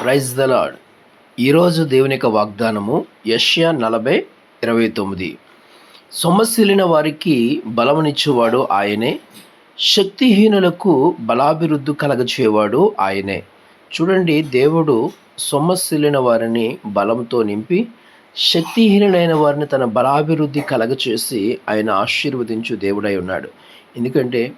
Praise the lord ఈరోజు దేవుని యొక్క వాగ్దానము యష్యా నలభై ఇరవై తొమ్మిది. సొమ్మశీలిన వారికి బలమునిచ్చేవాడు ఆయనే శక్తిహీనులకు బలాభివృద్ధి కలగచేవాడు ఆయనే. చూడండి దేవుడు సొమ్మశీలిన వారిని బలంతో నింపి శక్తిహీనులైన వారిని తన బలాభివృద్ధి కలగచేసి ఆయన ఆశీర్వదించు దేవుడై ఉన్నాడు. ఎందుకంటే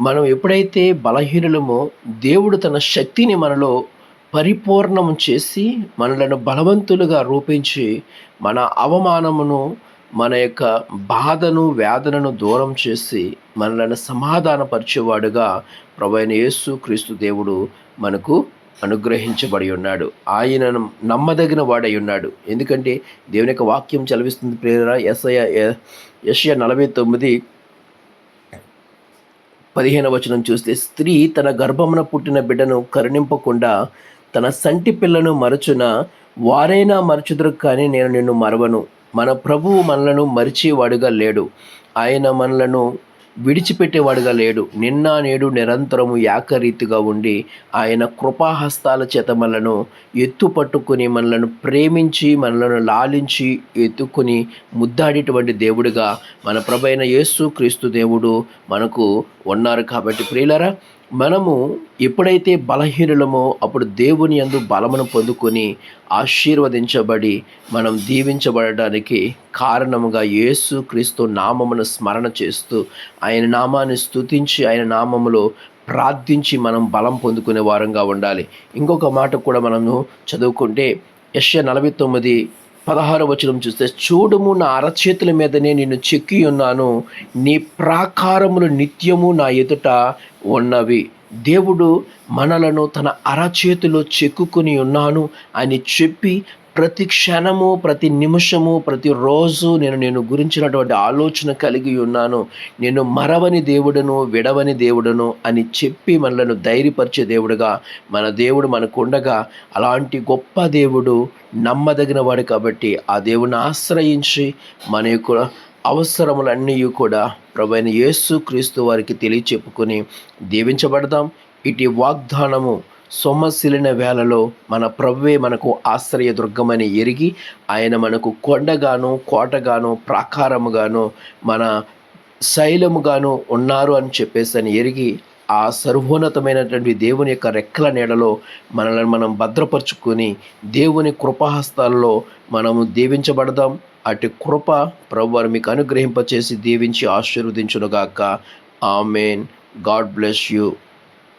మనం ఎప్పుడైతే బలహీనులమో దేవుడు తన శక్తిని మనలో పరిపూర్ణం చేసి మనలను బలవంతులుగా రూపించి మన అవమానమును మన యొక్క బాధను వేదనను దూరం చేసి మనలను సమాధానపరిచేవాడుగా ప్రభైన యేసు క్రీస్తు దేవుడు మనకు అనుగ్రహించబడి ఉన్నాడు. ఆయనను నమ్మదగిన వాడై ఉన్నాడు. ఎందుకంటే దేవుని యొక్క వాక్యం చదివిస్తుంది ప్రేరణ ఎస్ఐ ఎస్ఐ నలభై తొమ్మిది పదిహేను వచనం చూస్తే స్త్రీ తన గర్భమున పుట్టిన బిడ్డను కరుణింపకుండా తన సంటి పిల్లను మరచున వారైనా మరచుదురు కానీ నేను నిన్ను మరవను. మన ప్రభువు మనలను మరిచేవాడుగా లేడు. ఆయన మనలను విడిచిపెట్టేవాడుగా లేడు. నిన్న నేడు నిరంతరము ఏకరీతిగా ఉండి ఆయన కృపాహస్తాల చేత మనలను ఎత్తు పట్టుకుని మనలను ప్రేమించి మనలను లాలించి ఎత్తుకుని ముద్దాడేటువంటి దేవుడిగా మన ప్రభైన యేసు క్రీస్తు దేవుడు మనకు ఉన్నారు. కాబట్టి ప్రియులరా మనము ఎప్పుడైతే బలహీనులమో అప్పుడు దేవుని యందు బలమును పొందుకొని ఆశీర్వదించబడి మనం దీవించబడడానికి కారణముగా యేసు క్రీస్తు నామమును స్మరణ చేస్తూ ఆయన నామాన్ని స్తుతించి ఆయన నామములో ప్రార్థించి మనం బలం పొందుకునే వారంగా ఉండాలి. ఇంకొక మాట కూడా మనము చదువుకుంటే ఎస్ఏ నలభై తొమ్మిది పదహారు వచనం చూస్తే చూడము నా అరచేతుల మీదనే నిన్ను చెక్కి ఉన్నాను. నీ ప్రాకారములు నిత్యము నా ఎదుట ఉన్నవి. దేవుడు మనలను తన అరచేతిలో చెక్కుకొని ఉన్నాను అని చెప్పి ప్రతి క్షణము ప్రతి నిమిషము ప్రతిరోజు నేను నేను గురించినటువంటి ఆలోచన కలిగి ఉన్నాను. నేను మరవని దేవుడను విడవని దేవుడను అని చెప్పి మనలను ధైర్యపరిచే దేవుడుగా మన దేవుడు మనకు ఉండగా అలాంటి గొప్ప దేవుడు నమ్మదగిన వాడు కాబట్టి ఆ దేవుని ఆశ్రయించి మన యొక్క అవసరములన్నీ కూడా ప్రభైన యేసు క్రీస్తు వారికి తెలియచెప్పుకొని దీవించబడదాం. ఇటు వాగ్దానము సొమ్మసిలిన వేళలో మన ప్రభువే మనకు ఆశ్రయ దుర్గమని ఎరిగి ఆయన మనకు కొండగాను కోటగాను ప్రాకారముగాను మన శైలముగాను ఉన్నారు అని చెప్పేసి అని ఎరిగి ఆ సర్వోన్నతమైనటువంటి దేవుని యొక్క రెక్కల నీడలో మనల్ని మనం భద్రపరుచుకొని దేవుని కృపహస్తాలలో మనము దీవించబడదాం. అటు కృప ప్రభువారు మీకు అనుగ్రహింపచేసి దీవించి ఆశీర్వదించునుగాక. ఆమెన్. God bless you.